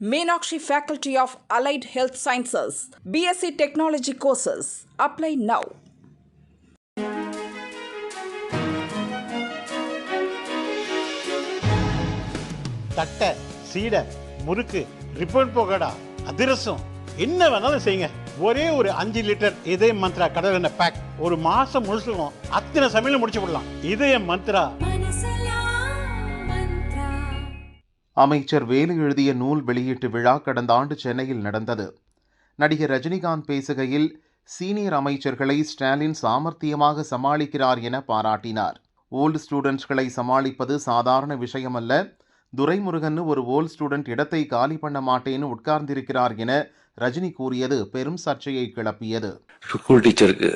Meenakshi Faculty of Allied Health Sciences, BSc Technology courses. Apply now. தட்டை சீடை முறுக்கு ribbon போகடா அதிரசம் என்ன வேணாலும் செய்யுங்க ஒரே ஒரு அஞ்சு லிட்டர் இதய மந்த்ரா கடல் எண்ணெய் பேக் ஒரு மாசம் முழுசுக்கும் அத்தனை சமையல் முடிச்சு விடலாம் இதய மந்த்ரா அமைச்சர் வேலு எழுதிய நூல் வெளியீட்டு விழா கடந்த ஆண்டு சென்னையில் நடந்தது. நடிகர் ரஜினிகாந்த் பேசுகையில் சீனியர் அமைச்சர்களை ஸ்டாலின் சாமர்த்தியமாக சமாளிக்கிறார் என பாராட்டினார். ஓல்டு ஸ்டூடெண்ட்ஸ்களை சமாளிப்பது சாதாரண விஷயமல்ல. துரைமுருகன் ஒரு ஓல்டு ஸ்டூடெண்ட் இடத்தை காலி பண்ண மாட்டேன்னு உட்கார்ந்திருக்கிறார் என ரஜினி கூறியது பெரும் சர்ச்சையை கிளப்பியது. ஸ்கூல் டீச்சருக்கு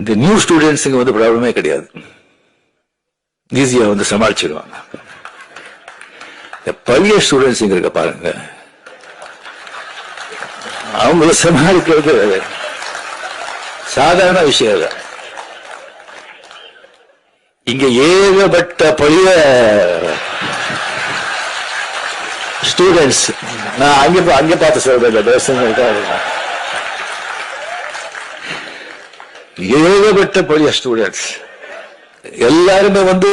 இந்த நியூ ஸ்டூடெண்ட்ஸுங்க வந்து ப்ராப்ளமே கிடையாது. ஈஸியா வந்து சமாளிச்சிடுவாங்க இந்த பழைய ஸ்டூடெண்ட்ஸுங்க இருக்க பாருங்க. அவங்கள சமாளிக்கிறது சாதாரண விஷயம் தான் இங்க ஏகப்பட்ட பழைய ஸ்டூடெண்ட்ஸ் நான் அங்க பா- அங்க பார்த்து சொல்றேன் ஏகப்பட்ட பழைய ஸ்டூடெண்ட்ஸ் எல்லாருமே வந்து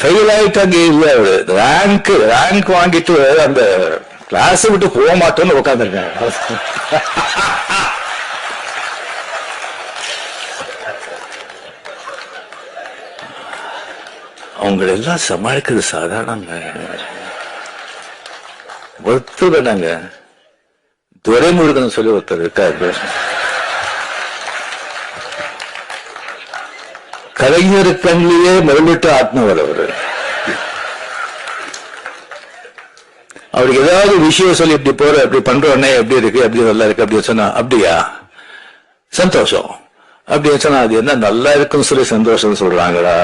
ஃபெயில் ஆயிட்டாங்க இல்லை. ரேங்க் ரேங்க் வாங்கிட்டு அந்த கிளாஸ் விட்டு போக மாட்டோம்னு உட்காந்துருக்காங்க அவங்களை எல்லாம் சமாளிக்கிறது சாதாரணங்க. ஒருத்தர் நாங்க துரைமுருகன் சொல்லி ஒருத்தர் இருக்காரு. கலைஞர் கண்ணிலேயே முதலிட்டு ஆத்மவர் அவரு. அவருக்கு ஏதாவது விஷயம் சொல்லி இப்படி போற இப்படி பண்றோன்னே எப்படி இருக்கு எப்படி நல்லா இருக்கு அப்படி சொன்னா அப்படியா? சந்தோஷம். அப்படி சொன்னா அது என்ன நல்லா இருக்குன்னு சொல்லி சந்தோஷம் சொல்றாங்களா?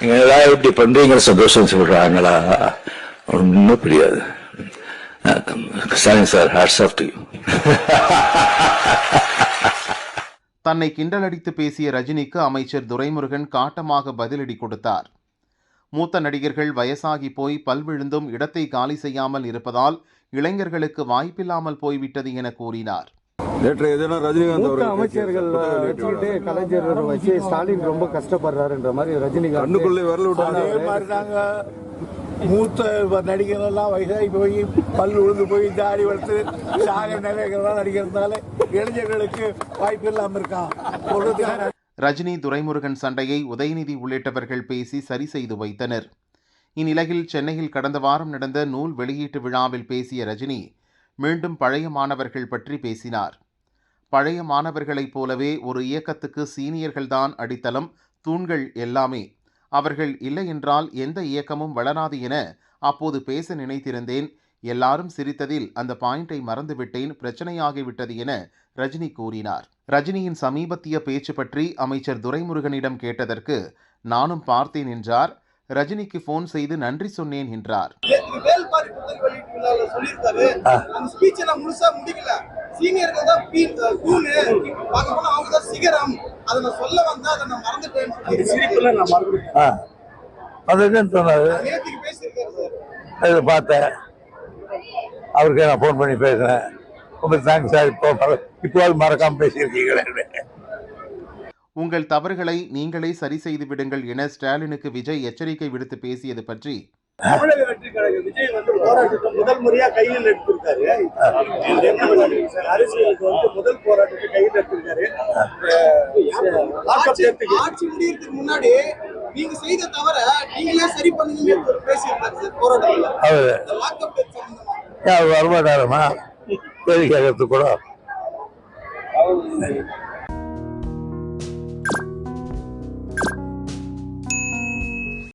நீங்க ஏதாவது இப்படி பண்றீங்க சந்தோஷம் சொல்றாங்களா? ஒன்றும் புரியாது. Stalin sir hats off to தன்னை கிண்டலடித்து பேசிய ரஜினிக்கு அமைச்சர் துரைமுருகன் காட்டமாக பதிலடி கொடுத்தார். மூத்த நடிகர்கள் வயசாகி போய் பல்விழுந்தும் இடத்தை காலி செய்யாமல் இருப்பதால் இளைஞர்களுக்கு வாய்ப்பில்லாமல் போய்விட்டது என கூறினார். நேற்று எதுனா ரஜினிகாந்த் அமைச்சர்கள் வச்சுக்கிட்டு கலைஞர் வச்சு ஸ்டாலின் ரொம்ப கஷ்டப்படுறாருன்ற மாதிரி ரஜினிகாந்த் கண்ணுக்குள்ளே விரல் விட்டாங்க மூத்த நடிகர் எல்லாம் வயசாகி போய் பல் விழுந்து போய் தாடி வளர்த்து சாக நிலைகள்லாம் நடிக்கிறதுனால இளைஞர்களுக்கு வாய்ப்பு இல்லாம இருக்கான் ரஜினி துரைமுருகன் சண்டையை உதயநிதி உள்ளிட்டவர்கள் பேசி சரி செய்து வைத்தனர். இந்நிலையில் சென்னையில் கடந்த வாரம் நடந்த நூல் வெளியீட்டு விழாவில் பேசிய ரஜினி மீண்டும் பழைய மாணவர்கள் பற்றி பேசினார். பழைய மாணவர்களைப் போலவே ஒரு இயக்கத்துக்கு சீனியர்கள்தான் அடித்தளம் தூண்கள் எல்லாமே. அவர்கள் இல்லை என்றால் எந்த இயக்கமும் வளராது என அப்போது பேச நினைத்திருந்தேன். எல்லாரும் சிரித்ததில் அந்த பாயிண்டை மறந்துவிட்டேன் பிரச்சனையாகிவிட்டது என ரஜினி கூறினார். ரஜினியின் சமீபத்திய பேச்சு பற்றி அமைச்சர் துரைமுருகனிடம் கேட்டதற்கு நானும் பார்த்தேன் என்றார். ரஜினிக்கு ஃபோன் செய்து நன்றி சொன்னேன் என்றார். வேல்பாரி புத்தக வெளியீட்டு விழால சொல்லியிருக்காரு. அந்த ஸ்பீச் எல்லாம் முழுசா முடிக்கல. சீனியர்கள் தான் பீ- தூணு பார்க்க போனா அவங்க தான் சிகரம். அதை நான் சொல்ல வந்தா அதை நான் மறந்துட்டேன். சிரிப்புல நான் மறந்துட்டேன். அதுக்குன்னு சொன்னாரு? நேற்றுக்கு பேசியிருக்காரு சார். அதை பார்த்தேன். அவருக்கு நான் ஃபோன் பண்ணி பேசினேன் ரொம்ப தேங்க்ஸ் சார். இப்போ இப்போது மறக்காம பேசியிருக்கீங்களே. உங்கள் தவறுகளை நீங்களே சரி செய்து விடுங்கள் என ஸ்டாலினுக்கு விஜய் எச்சரிக்கை விடுத்து பேசியது பற்றி. தமிழக வெற்றி கழக விஜய் வந்து போராட்டத்தை முதல் முறையா கையில் எடுத்திருக்காரு. அரசியலுக்கு வந்து முதல் போராட்டத்தை கையில் எடுத்திருக்காரு. ஆட்சி ஆட்சி முடியறதுக்கு முன்னாடி நீங்க செய்த தவிர நீங்களே சரி பண்ணுங்க பேசியிருக்காரு சார் போராட்டத்துல. அவர் வரமாட்டாரம்மா கேட்கறதுக்கு கூட